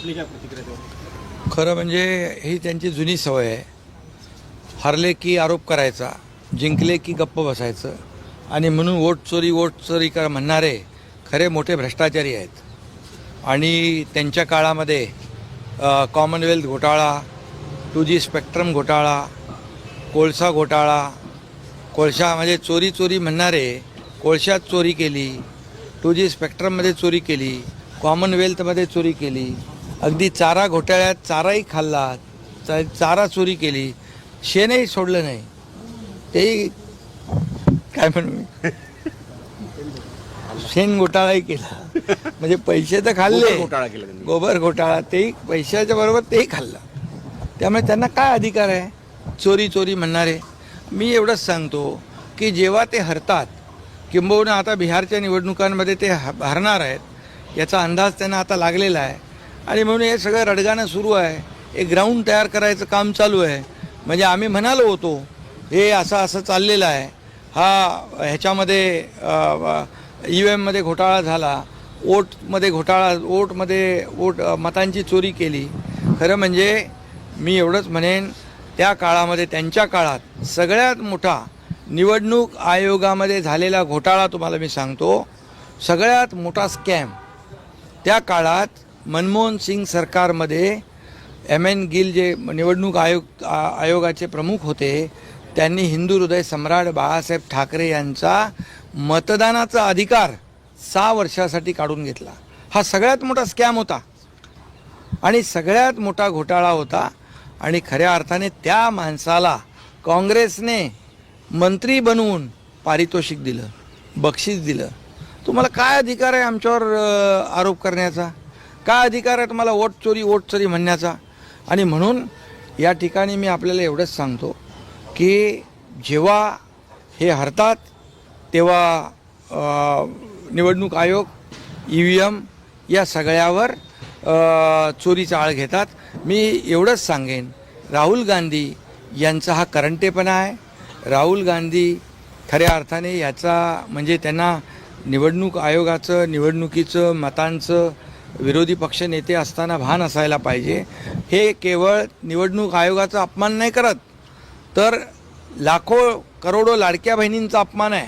आपली काय प्रतिक्रिया त्यावर? खरं म्हणजे ही त्यांची जुनी सवय आहे हरले की आरोप करायचा जिंकले की गप्प बसायचं आणि म्हणून वोट चोरी वोट चोरी कर म्हणणारे खरे मोठे भ्रष्टाचारी आहेत आणि त्यांच्या काळामध्ये कॉमनवेल्थ घोटाळा टू जी स्पेक्ट्रम घोटाळा कोळसा घोटाळा कोळशामध्ये म्हणजे चोरी चोरी म्हणणारे कोळशात चोरी केली टू जी स्पेक्ट्रममध्ये चोरी केली कॉमनवेल्थमध्ये चोरी केली अगदी चारा घोटाळ्यात चाराही खाल्ला चारा चोरी केली शेणही सोडलं नाही. तेही काय म्हणू मी? शेण घोटाळाही केला. म्हणजे पैसे तर खाल्ले. गोबर घोटाळा केला त्यांनी. गोबर घोटाळा तेही पैशाच्या बरोबर तेही खाल्लं. त्यामुळे त्यांना काय अधिकार आहे? चोरी चोरी म्हणणारे. मी एवढंच सांगतो की जेव्हा ते हरतात किंबहुना आता बिहारच्या निवडणुकांमध्ये ते ह- हरणार आहेत याचा अंदाज त्यांना आता लागलेला आहे. आणि म्हणून हे सगळं रडगाणं सुरू आहे. एक ग्राउंड तयार करायचं काम चालू आहे. म्हणजे आम्ही म्हणालो होतो हे असं असं चाललेलं आहे. हा ह्याच्यामध्ये ई व्ही एममध्ये घोटाळा झाला. वोटमध्ये घोटाळा वोटमध्ये वोट मतांची चोरी केली. खरं म्हणजे मी एवढंच म्हणेन त्या काळामध्ये त्यांच्या काळात सगळ्यात मोठा निवडणूक आयोगामध्ये झालेला घोटाळा तुम्हाला मी सांगतो. सगळ्यात मोठा स्कॅम त्या काळात मनमोहन सिंग सरकारमध्ये एम एन गिल जे निवडणूक आयोग आ- आयोगाचे प्रमुख होते त्यांनी हिंदू हृदय सम्राट बाळासाहेब ठाकरे यांचा मतदानाचा अधिकार सहा वर्षासाठी काढून घेतला. हा सगळ्यात मोठा स्कॅम होता. आणि सगळ्यात मोठा घोटाळा होता आणि खऱ्या अर्थाने त्या माणसाला काँग्रेसने मंत्री बनवून पारितोषिक दिलं बक्षीस दिलं. तुम्हाला काय अधिकार आहे आमच्यावर आरोप करण्याचा? काय अधिकार आहे तुम्हाला वोट चोरी वोट चोरी म्हणण्याचा? आणि म्हणून या ठिकाणी मी आपल्याला एवढंच सांगतो की जेव्हा हे हरतात तेव्हा निवडणूक आयोग ई व्ही एम या सगळ्यावर चोरीचा आळ घेतात. मी एवढंच सांगेन राहुल गांधी यांचा हा करंटेपणा आहे. राहुल गांधी खऱ्या अर्थाने याचा म्हणजे त्यांना निवडणूक आयोगाचं निवडणुकीचं मतांचं विरोधी पक्ष नेते असताना भान असायला पाहिजे. हे केवळ निवडणूक आयोगाचा अपमान नाही करत तर लाखो करोडो लाडक्या बहिणींचा अपमान आहे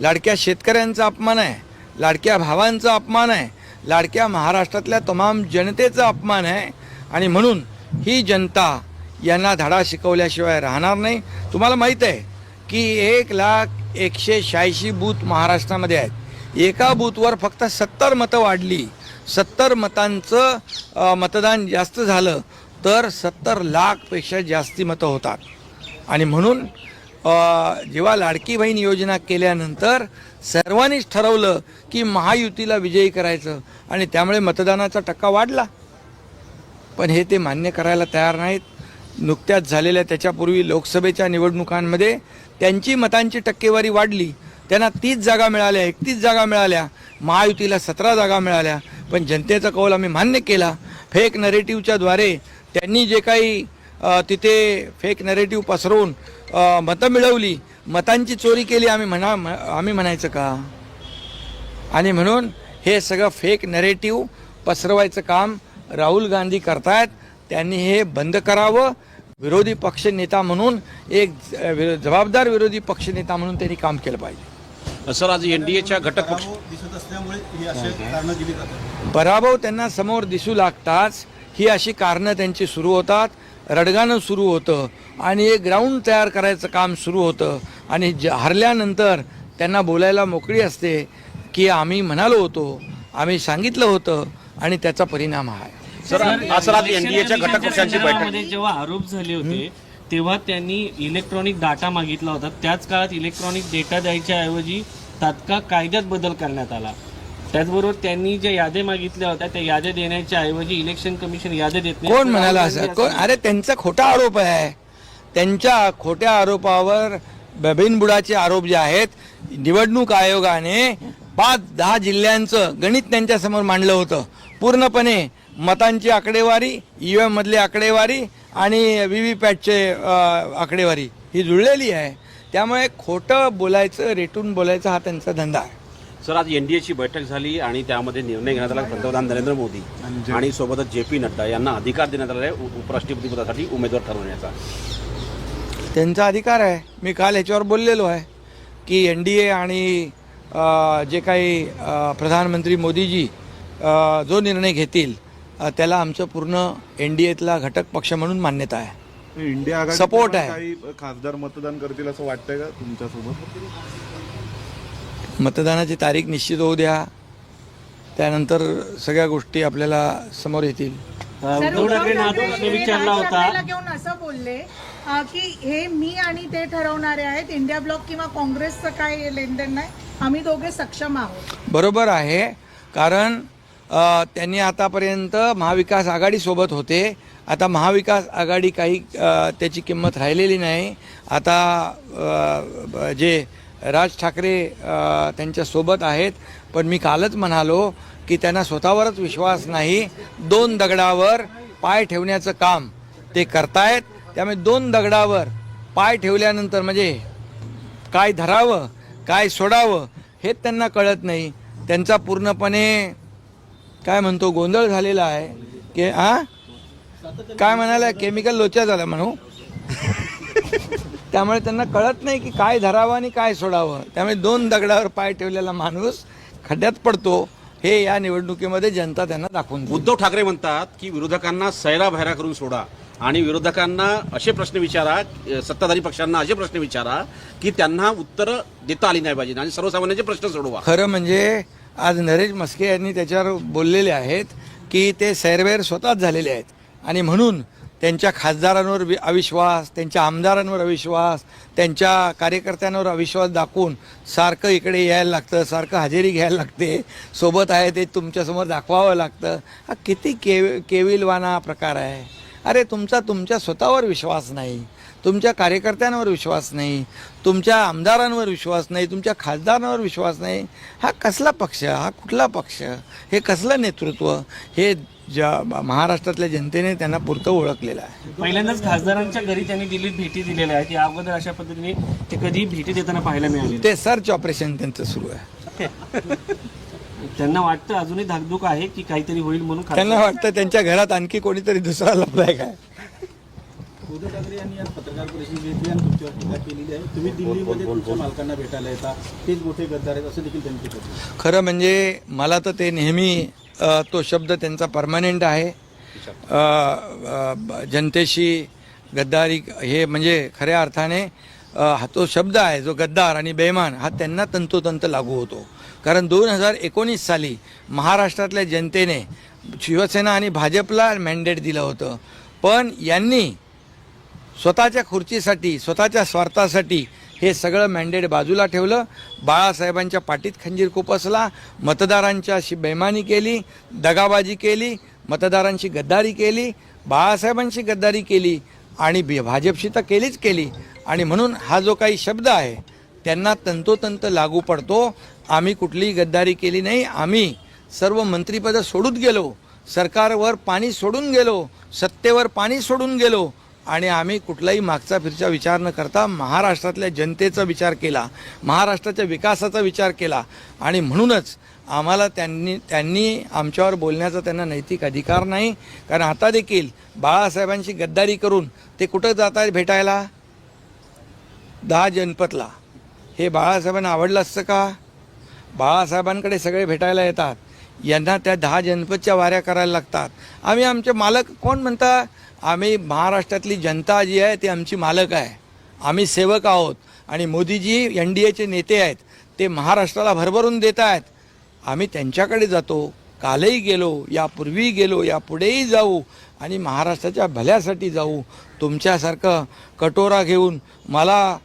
लाडक्या शेतकऱ्यांचा अपमान आहे लाडक्या भावांचा अपमान आहे लाडक्या महाराष्ट्रातल्या तमाम जनतेचा अपमान आहे. आणि म्हणून ही जनता यांना धडा शिकवल्याशिवाय राहणार नाही. तुम्हाला माहीत आहे की एक लाख एकशे शहाऐंशी बूथ महाराष्ट्रामध्ये आहेत. एका बूथवर फक्त सत्तर मतं वाढली. सत्तर मतांचं मतदान जास्त झालं तर सत्तर लाखपेक्षा जास्ती मतं होतात. आणि म्हणून जेव्हा लाडकी बहीण योजना केल्यानंतर सर्वांनीच ठरवलं की महायुतीला विजयी करायचं आणि त्यामुळे मतदानाचा टक्का वाढला. पण हे ते मान्य करायला तयार नाहीत. नुकत्याच झालेल्या त्याच्यापूर्वी लोकसभेच्या निवडणुकांमध्ये त्यांची मतांची टक्केवारी वाढली. त्यांना तीस जागा मिळाल्या एकतीस जागा मिळाल्या. महायुतीला सतरा जागा मिळाल्या. पण जनतेचा कौल आम्ही मान्य केला. फेक नरेटिव्हच्याद्वारे त्यांनी जे काही तिथे फेक नरेटिव्ह पसरवून मतं मिळवली मतांची चोरी केली आम्ही म्हणा म- आम्ही म्हणायचं का? आणि म्हणून हे सगळं फेक नरेटिव्ह पसरवायचं काम राहुल गांधी करतायत. त्यांनी हे बंद करावं. विरोधी पक्षनेता म्हणून एक ज- विरो- जबाबदार विरोधी पक्षनेता म्हणून त्यांनी काम केलं पाहिजे. सर आज एनडीएच्या घटक पक्ष पराभव दिसत असल्यामुळे ही अशी कारणं दिली जातात पराभव त्यांना समोर दिसू लागताच ही अशी कारणं त्यांची सुरू होतात. रडगाणं सुरू होतं आणि एक ग्राउंड तयार करायचं काम सुरू होतं. आणि ज हरल्यानंतर त्यांना बोलायला मोकळी असते की आम्ही म्हणालो होतो आम्ही सांगितलं होतं आणि त्याचा परिणाम हा आहे. सर आज एनडीएच्या घटक पक्षांची बैठक जेव्हा आरोप झाले होते तेव्हा त्यांनी इलेक्ट्रॉनिक डाटा मागितला होता. त्याच काळात इलेक्ट्रॉनिक डेटा द्यायच्या ऐवजी तात्काळ कायद्यात बदल करण्यात आला. त्याचबरोबर त्यांनी ज्या याद्या मागितल्या होत्या त्या याद्या देण्याच्या ऐवजी इलेक्शन कमिशन याद्या देत नाही. कोण म्हणाला असं? कोण? अरे त्यांचा खोटा आरोप आहे. त्यांच्या खोट्या आरोपावर बिनबुडाचे आरोप जे आहेत निवडणूक आयोगाने पाच दहा जिल्ह्यांचं गणित त्यांच्यासमोर मांडलं होतं. पूर्णपणे मतांची आकडेवारी ई व्ही मधली आकडेवारी आणि व्ही व्ही पॅटचे आकडेवारी ही जुळलेली आहे. त्यामुळे खोटं बोलायचं रेटून बोलायचं हा त्यांचा धंदा आहे. सर आज एनडीएची बैठक झाली आणि त्यामध्ये निर्णय घेण्यात आला पंतप्रधान नरेंद्र मोदी आणि सोबतच जे पी नड्डा यांना अधिकार देण्यात आला आहे उपराष्ट्रपती पदासाठी उमेदवार ठरवण्याचा. त्यांचा अधिकार आहे. मी काल ह्याच्यावर बोललेलो आहे की एन डी ए आणि जे काही प्रधानमंत्री मोदीजी जो निर्णय घेतील त्याला आमचं पूर्ण एन डी एतला घटक पक्ष म्हणून मान्यता आहे. इंडिया आघाडी Support आहे. काही खासदार मतदान करतील असं वाटतंय का तुमच्यासोबत? मतदानाची तारीख निश्चित होऊ द्या. त्यानंतर सगळ्या गोष्टी आपल्याला समोर येतील. उद्धव ठाकरे विचारला होता. घेऊन असं बोलले अं, की हे मी आणि ते ठरवणारे आहेत इंडिया ब्लॉक किंवा काँग्रेसचं काय लेनदेन नाही आम्ही दोघे सक्षम आहोत. बरोबर आहे. कारण त्यांनी आतापर्यंत महाविकास आघाडीसोबत होते. आता महाविकास आघाडी काही त्याची किंमत राहिलेली नाही. आता जे राज ठाकरे त्यांच्यासोबत आहेत. पण मी कालच म्हणालो की त्यांना स्वतःवरच विश्वास नाही. दोन दगडावर पाय ठेवण्याचं काम ते करतायत. त्यामुळे दोन दगडावर पाय ठेवल्यानंतर म्हणजे काय धरावं काय सोडावं हे त्यांना कळत नाही. त्यांचा पूर्णपणे काय म्हणतो गोंधळ झालेला आहे. की आ? काय म्हणाला केमिकल लोचा झाला म्हणू. त्यामुळे त्यांना कळत नाही की काय धरावं आणि काय सोडावं. त्यामुळे दोन दगडावर पाय ठेवलेला माणूस खड्ड्यात पडतो. हे या निवडणुकीमध्ये जनता त्यांना दाखवून उद्धव ठाकरे म्हणतात की विरोधकांना सैरा भैरा करून सोडा आणि विरोधकांना असे प्रश्न विचारा सत्ताधारी पक्षांना असे प्रश्न विचारा की त्यांना उत्तरं देता आली नाही पाहिजे आणि सर्वसामान्यांचे प्रश्न सोडवा. खरं म्हणजे आज नरेश मस्के यांनी त्याच्यावर बोललेले आहेत की ते सैरवैर स्वतःच झालेले आहेत. आणि म्हणून त्यांच्या खासदारांवर वि- अविश्वास त्यांच्या आमदारांवर अविश्वास त्यांच्या कार्यकर्त्यांवर अविश्वास दाखवून सारखं इकडे यायला लागतं सारखं हजेरी घ्यायला लागते. सोबत आहे ते तुमच्यासमोर दाखवावं लागतं. हा किती केव केविलवाना प्रकार आहे. अरे तुमचा तुमच्या स्वतःवर विश्वास नाही तुमच्या कार्यकर्त्यांवर विश्वास नाही तुमच्या आमदारांवर विश्वास नाही तुमच्या खासदारांवर विश्वास नाही. हा कसला पक्ष हा कुठला पक्ष? हे कसलं नेतृत्व? हे ज्या महाराष्ट्रातल्या जनतेने त्यांना पुरतं ओळखलेलं आहे. पहिल्यांदाच खासदारांच्या घरी त्यांनी दिल्लीत भेटी दिलेल्या आहेत. या अगोदर अशा पद्धतीने ते कधी भेटी देताना पाहायला मिळाले ते सर्च ऑपरेशन त्यांचं सुरू आहे. त्यांना वाटतं अजूनही धाकधूक आहे की काहीतरी होईल म्हणून खासदार- त्यांना वाटतं त्यांच्या घरात आणखी कोणीतरी दुसरा लपलाय काय? उद्धव ठाकरे यांनी आज पत्रकार परिषद घेतली आणि तुमच्यावर टीका केलेली आहे. तुम्ही दिल्लीमध्ये तुमच्या मालकांना भेटायला येता. तेच मोठे गद्दार आहेत असं देखील त्यांनी टीका खरं म्हणजे मला तर ते नेहमी अ, तो शब्द त्यांचा परमनंट आहे. अ, अ, ब- जनतेशी गद्दारी हे म्हणजे खऱ्या अर्थाने हा तो शब्द आहे जो गद्दार आणि बेमान हा त्यांना तंतोतंत लागू होतो. कारण दोन हजार एकोणीस साली महाराष्ट्रातल्या जनतेने शिवसेना आणि भाजपला मॅन्डेट दिलं होतं. पण यांनी स्वतःच्या खुर्चीसाठी स्वतःच्या स्वार्थासाठी हे सगळं मॅन्डेट बाजूला ठेवलं. बाळासाहेबांच्या पाठीत खंजीर खुपसला मतदारांच्याशी बेमानी केली दगाबाजी केली मतदारांशी गद्दारी केली बाळासाहेबांशी गद्दारी केली. आणि बी भाजपशी तर केलीच केली. आणि म्हणून हा जो काही शब्द आहे त्यांना तंतोतंत लागू पडतो. आम्ही कुठलीही गद्दारी केली नाही. आम्ही सर्व मंत्रिपदं सोडून गेलो. सरकारवर पाणी सोडून गेलो. सत्तेवर पाणी सोडून गेलो. आणि आम्ही कुठलाही मागचा फिरचा विचार न करता महाराष्ट्रातल्या जनतेचा विचार केला. महाराष्ट्राच्या विकासाचा विचार केला. आणि म्हणूनच आम्हाला त्यांनी त्यांनी आमच्यावर बोलण्याचा त्यांना नैतिक अधिकार नाही. कारण आता देखील बाळासाहेबांशी गद्दारी करून ते कुठं जात आहेत भेटायला? दहा जनपतला हे बाळासाहेबांना आवडलं असतं का? बाळासाहेबांकडे सगळे भेटायला येतात. यांना त्या दहा जनपदच्या वाऱ्या करायला लागतात. आम्ही आमचे मालक कोण म्हणता? आम्ही महाराष्ट्रातली जनता जी आहे ती आमची मालक आहे. आम्ही सेवक आहोत. आणि मोदीजी एन डी एचे नेते आहेत. ते महाराष्ट्राला भरभरून देत आहेत. आम्ही त्यांच्याकडे जातो कालही गेलो यापूर्वी गेलो यापुढेही जाऊ आणि महाराष्ट्राच्या भल्यासाठी जाऊ. तुमच्यासारखं कटोरा घेऊन मला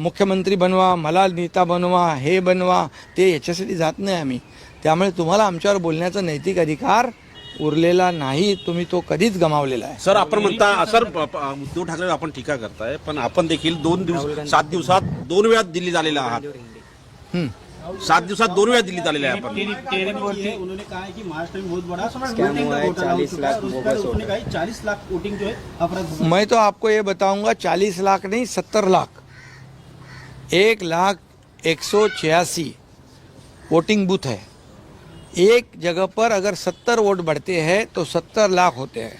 मुख्यमंत्री बनवा मला नेता बनवा हे बनवा ते याच्यासाठी जात नाही आम्ही. त्यामुळे तुम्हाला आमच्यावर बोलण्याचा नैतिक अधिकार उरलेला नाही तुम्ही तो कधीच गमावलेला आहे. सर आपण म्हणता सर उद्धव ठाकरे आपण टीका करताय पण आपण देखील दोन दिवस सात दिवसात दोन वेळा दिल्लीत आलेला आहात. सात दिवसात दोन वेळा दिल्लीत आलेले आहे आपण. टेरी- टेरीवरती उन्होंने कहा है कि महाराष्ट्र में बहुत बड़ा वोटिंग का घोटाला हो चुका और उस पर उन्होंने कहा चालीस लाख वोटिंग जो है मैं तो आपको ये बताऊँगा चालीस लाख नहीं सत्तर लाख। एक लाख एक सौ छियासी वोटिंग बूथ है। एक जगह पर अगर सत्तर वोट बढ़ते हैं तो सत्तर लाख होते हैं।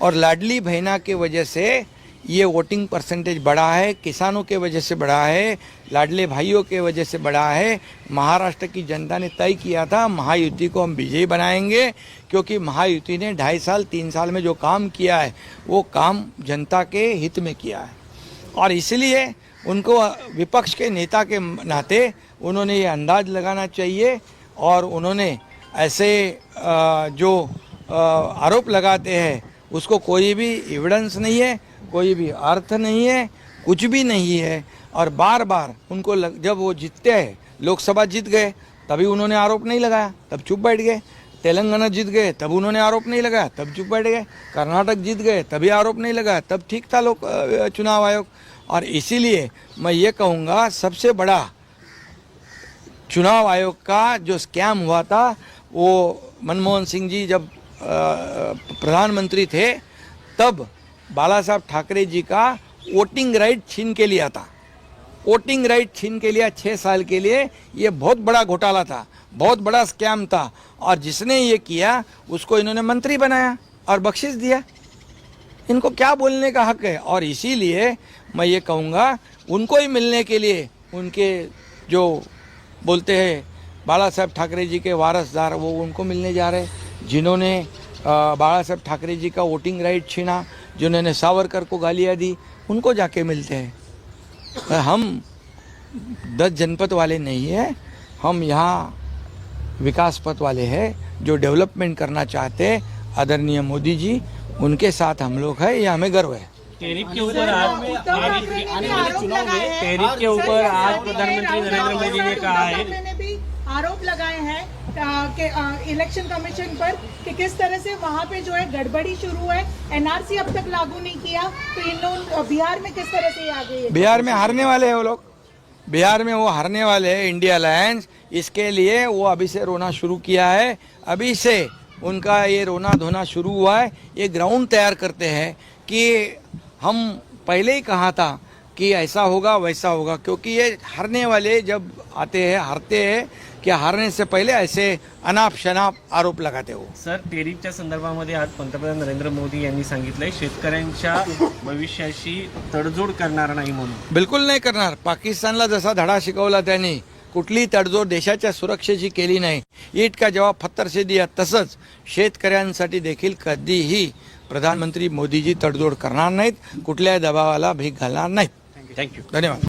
और लाडली बहना के वजह से ये वोटिंग परसेंटेज बढ़ा है, किसानों के वजह से बढ़ा है, लाडले भाइयों के वजह से बढ़ा है। महाराष्ट्र की जनता ने तय किया था, महायुति को हम विजयी बनाएँगे, क्योंकि महायुति ने ढाई साल, तीन साल में जो काम किया है, वो काम जनता के हित में किया है। और इसलिए उनको विपक्ष के नेता के नाते उन्होंने ये अंदाज लगाना चाहिए और उन्होंने ऐसे जो आरोप लगाते हैं, उसको कोई भी एविडेंस नहीं है। कोई भी अर्थ नहीं है कुछ भी नहीं है। और बार बार उनको लग, जब वो जीतते हैं लोकसभा जीत गए तभी उन्होंने आरोप नहीं लगाया तब चुप बैठ गए। तेलंगाना जीत गए तब उन्होंने आरोप नहीं लगाया तब चुप बैठ गए। कर्नाटक जीत गए तभी आरोप नहीं लगाया तब ठीक था लोक चुनाव आयोग। और इसीलिए मैं ये कहूँगा सबसे बड़ा चुनाव आयोग का जो स्कैम हुआ था वो मनमोहन सिंह जी जब प्रधानमंत्री थे तब बाला साहब ठाकरे जी का वोटिंग राइट छीन के लिया था। वोटिंग राइट छीन के लिया छः साल के लिए, ये बहुत बड़ा घोटाला था, बहुत बड़ा स्कैम था। और जिसने ये किया, उसको इन्होंने मंत्री बनाया और बख्शिश दिया। इनको क्या बोलने का हक है? और इसीलिए मैं ये कहूँगा, उनको ही मिलने के लिए उनके जो बोलते हैं बाला साहब ठाकरे जी के वारसदार, वो उनको मिलने जा रहे जिन्होंने बाला साहब ठाकरे जी का वोटिंग राइट छीना जिन्होंने सावरकर को गालियाँ दी उनको जाके मिलते हैं। हम दस जनपद वाले नहीं हैं हम यहाँ विकास पथ वाले हैं जो डेवलपमेंट करना चाहते हैं। आदरणीय मोदी जी उनके साथ हम लोग हैं ये हमें गर्व है। टेरिफ के ऊपर आज हैं के ऊपर आज प्रधानमंत्री नरेंद्र मोदी ने कहा है आरोप लगाए हैं कि इलेक्शन कमीशन पर कि किस तरह से वहाँ पे जो है गड़बड़ी शुरू है एनआरसी अब तक लागू नहीं किया तो इन लोग बिहार में किस तरह से ये आगे ये बिहार में हारने वाले हैं वो लोग। बिहार में वो हारने वाले हैं इंडिया अलायंस इसके लिए वो अभी से रोना शुरू किया है। अभी से उनका ये रोना धोना शुरू हुआ है। ये ग्राउंड तैयार करते हैं कि हम पहले ही कहा था कि ऐसा होगा, वैसा होगा, क्योंकि ये हारने वाले जब आते हैं, हारते हैं कि हारने से पहले ऐसे अनाप शनाप आरोप लगाते हो। सर टेरिफच्या संदर्भामध्ये आज पंतप्रधान नरेंद्र मोदी यांनी सांगितलंय शेतकऱ्यांच्या भविष्याशी तडजोड करणार नाही म्हणून. बिलकुल नाही करणार. पाकिस्तानला जसा धडा शिकवला त्यांनी कुठलीही तडजोड देशाच्या सुरक्षेची केली नाही. ईट का जवाब फत्तरसे दिया तसंच शेतकऱ्यांसाठी देखील कधीही प्रधानमंत्री मोदीजी तडजोड करणार नाहीत कुठल्याही दबावाला भीक घालणार नाहीत. थँक्यू धन्यवाद.